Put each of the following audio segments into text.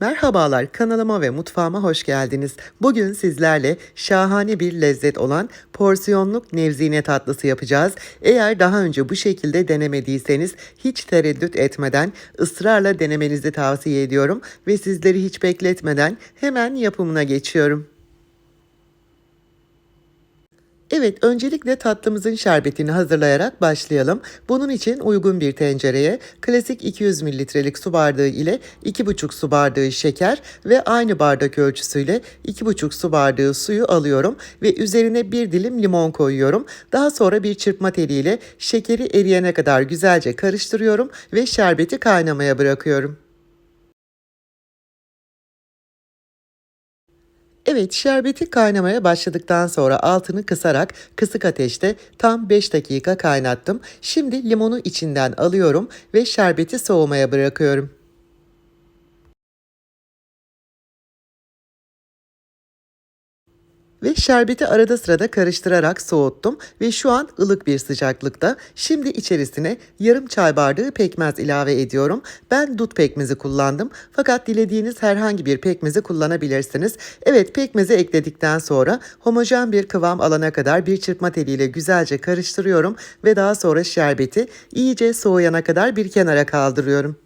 Merhabalar kanalıma ve mutfağıma hoş geldiniz. Bugün sizlerle şahane bir lezzet olan porsiyonluk nevzine tatlısı yapacağız. Eğer daha önce bu şekilde denemediyseniz hiç tereddüt etmeden ısrarla denemenizi tavsiye ediyorum ve sizleri hiç bekletmeden hemen yapımına geçiyorum. Evet, öncelikle tatlımızın şerbetini hazırlayarak başlayalım. Bunun için uygun bir tencereye klasik 200 mililitrelik su bardağı ile 2,5 su bardağı şeker ve aynı bardak ölçüsüyle 2,5 su bardağı suyu alıyorum ve üzerine bir dilim limon koyuyorum. Daha sonra bir çırpma teliyle şekeri eriyene kadar güzelce karıştırıyorum ve şerbeti kaynamaya bırakıyorum. Evet, şerbeti kaynamaya başladıktan sonra altını kısarak kısık ateşte tam 5 dakika kaynattım. Şimdi limonu içinden alıyorum ve şerbeti soğumaya bırakıyorum. Ve şerbeti arada sırada karıştırarak soğuttum ve şu an ılık bir sıcaklıkta. Şimdi içerisine yarım çay bardağı pekmez ilave ediyorum. Ben dut pekmezi kullandım fakat dilediğiniz herhangi bir pekmezi kullanabilirsiniz. Evet pekmezi ekledikten sonra homojen bir kıvam alana kadar bir çırpma teliyle güzelce karıştırıyorum ve daha sonra şerbeti iyice soğuyana kadar bir kenara kaldırıyorum.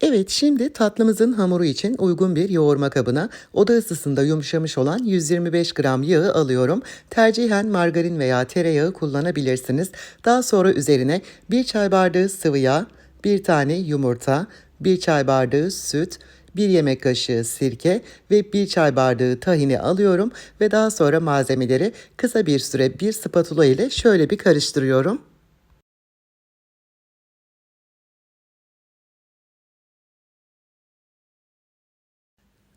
Evet şimdi tatlımızın hamuru için uygun bir yoğurma kabına oda ısısında yumuşamış olan 125 gram yağı alıyorum. Tercihen margarin veya tereyağı kullanabilirsiniz. Daha sonra üzerine 1 çay bardağı sıvı yağ, 1 tane yumurta, 1 çay bardağı süt, 1 yemek kaşığı sirke ve 1 çay bardağı tahini alıyorum ve daha sonra malzemeleri kısa bir süre bir spatula ile şöyle bir karıştırıyorum.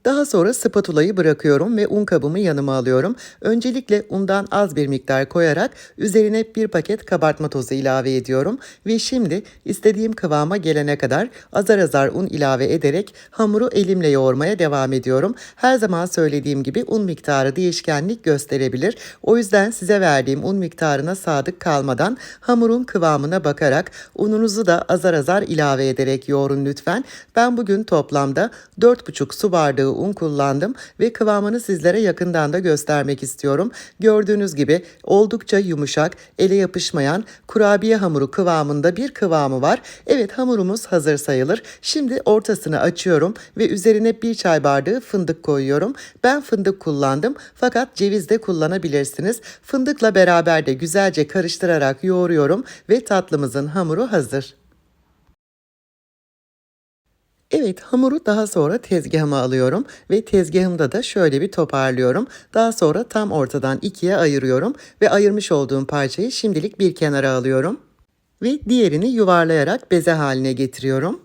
Daha sonra spatulayı bırakıyorum ve un kabımı yanıma alıyorum. Öncelikle undan az bir miktar koyarak üzerine bir paket kabartma tozu ilave ediyorum. Ve şimdi istediğim kıvama gelene kadar azar azar un ilave ederek hamuru elimle yoğurmaya devam ediyorum. Her zaman söylediğim gibi un miktarı değişkenlik gösterebilir. O yüzden size verdiğim un miktarına sadık kalmadan hamurun kıvamına bakarak ununuzu da azar azar ilave ederek yoğurun lütfen. Ben bugün toplamda 4,5 su bardağı un kullandım ve kıvamını sizlere yakından da göstermek istiyorum. Gördüğünüz gibi oldukça yumuşak, ele yapışmayan kurabiye hamuru kıvamında bir kıvamı var. Evet hamurumuz hazır sayılır. Şimdi ortasını açıyorum ve üzerine bir çay bardağı fındık koyuyorum. Ben fındık kullandım fakat ceviz de kullanabilirsiniz. Fındıkla beraber de güzelce karıştırarak yoğuruyorum ve tatlımızın hamuru hazır. Evet hamuru daha sonra tezgahıma alıyorum ve tezgahımda da şöyle bir toparlıyorum. Daha sonra tam ortadan ikiye ayırıyorum ve ayırmış olduğum parçayı şimdilik bir kenara alıyorum. Ve diğerini yuvarlayarak beze haline getiriyorum.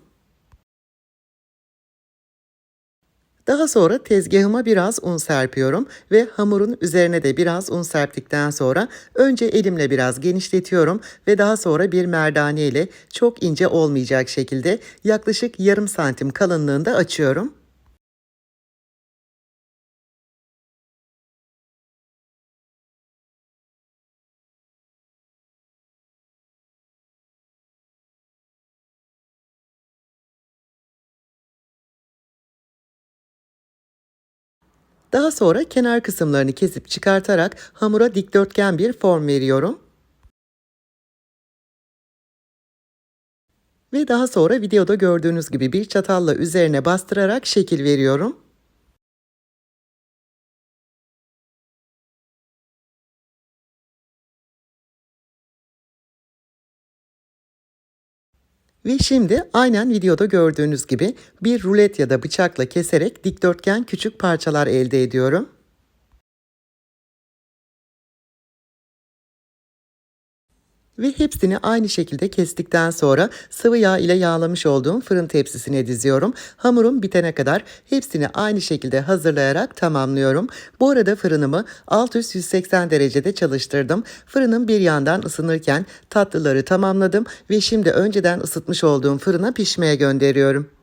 Daha sonra tezgahıma biraz un serpiyorum ve hamurun üzerine de biraz un serptikten sonra önce elimle biraz genişletiyorum ve daha sonra bir merdane ile çok ince olmayacak şekilde yaklaşık yarım santim kalınlığında açıyorum. Daha sonra kenar kısımlarını kesip çıkartarak hamura dikdörtgen bir form veriyorum. Ve daha sonra videoda gördüğünüz gibi bir çatalla üzerine bastırarak şekil veriyorum. Ve şimdi aynen videoda gördüğünüz gibi bir rulet ya da bıçakla keserek dikdörtgen küçük parçalar elde ediyorum. Ve hepsini aynı şekilde kestikten sonra sıvı yağ ile yağlamış olduğum fırın tepsisine diziyorum. Hamurum bitene kadar hepsini aynı şekilde hazırlayarak tamamlıyorum. Bu arada fırınımı alt üst 180 derecede çalıştırdım. Fırınım bir yandan ısınırken tatlıları tamamladım ve şimdi önceden ısıtmış olduğum fırına pişmeye gönderiyorum.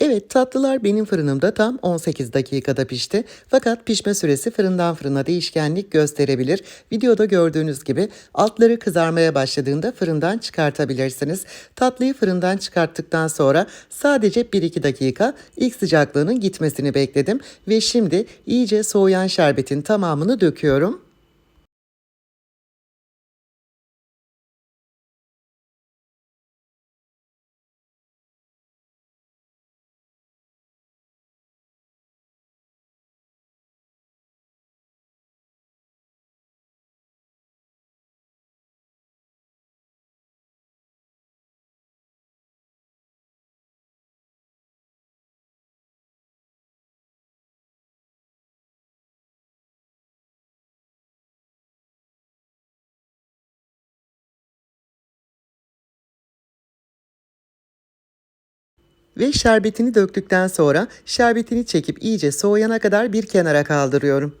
Evet tatlılar benim fırınımda tam 18 dakikada pişti. Fakat pişme süresi fırından fırına değişkenlik gösterebilir. Videoda gördüğünüz gibi altları kızarmaya başladığında fırından çıkartabilirsiniz. Tatlıyı fırından çıkarttıktan sonra sadece 1-2 dakika ilk sıcaklığının gitmesini bekledim. Ve şimdi iyice soğuyan şerbetin tamamını döküyorum. Ve şerbetini döktükten sonra şerbetini çekip iyice soğuyana kadar bir kenara kaldırıyorum.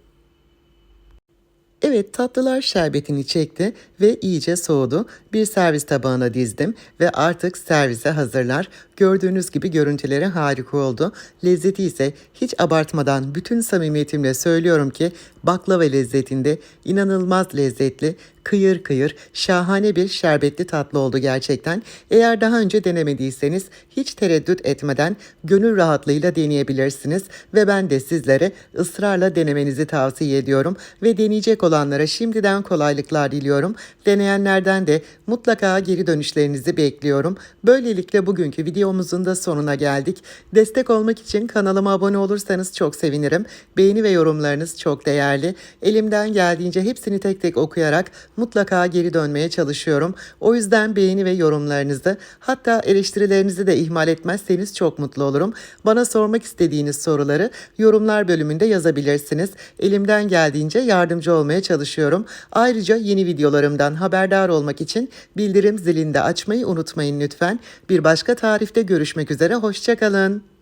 Evet tatlılar şerbetini çekti ve iyice soğudu. Bir servis tabağına dizdim ve artık servise hazırlar. Gördüğünüz gibi görüntüleri harika oldu. Lezzeti ise hiç abartmadan bütün samimiyetimle söylüyorum ki baklava lezzetinde inanılmaz lezzetli, kıyır kıyır, şahane bir şerbetli tatlı oldu gerçekten. Eğer daha önce denemediyseniz hiç tereddüt etmeden gönül rahatlığıyla deneyebilirsiniz ve ben de sizlere ısrarla denemenizi tavsiye ediyorum ve deneyecek olanlara şimdiden kolaylıklar diliyorum. Deneyenlerden de mutlaka geri dönüşlerinizi bekliyorum. Böylelikle bugünkü videomuzun da sonuna geldik. Destek olmak için kanalıma abone olursanız çok sevinirim. Beğeni ve yorumlarınız çok değerli. Elimden geldiğince hepsini tek tek okuyarak mutlaka geri dönmeye çalışıyorum. O yüzden beğeni ve yorumlarınızı hatta eleştirilerinizi de ihmal etmezseniz çok mutlu olurum. Bana sormak istediğiniz soruları yorumlar bölümünde yazabilirsiniz. Elimden geldiğince yardımcı olmaya çalışıyorum. Ayrıca yeni videolarımdan haberdar olmak için bildirim zilini de açmayı unutmayın lütfen. Bir başka tarifte görüşmek üzere, hoşçakalın.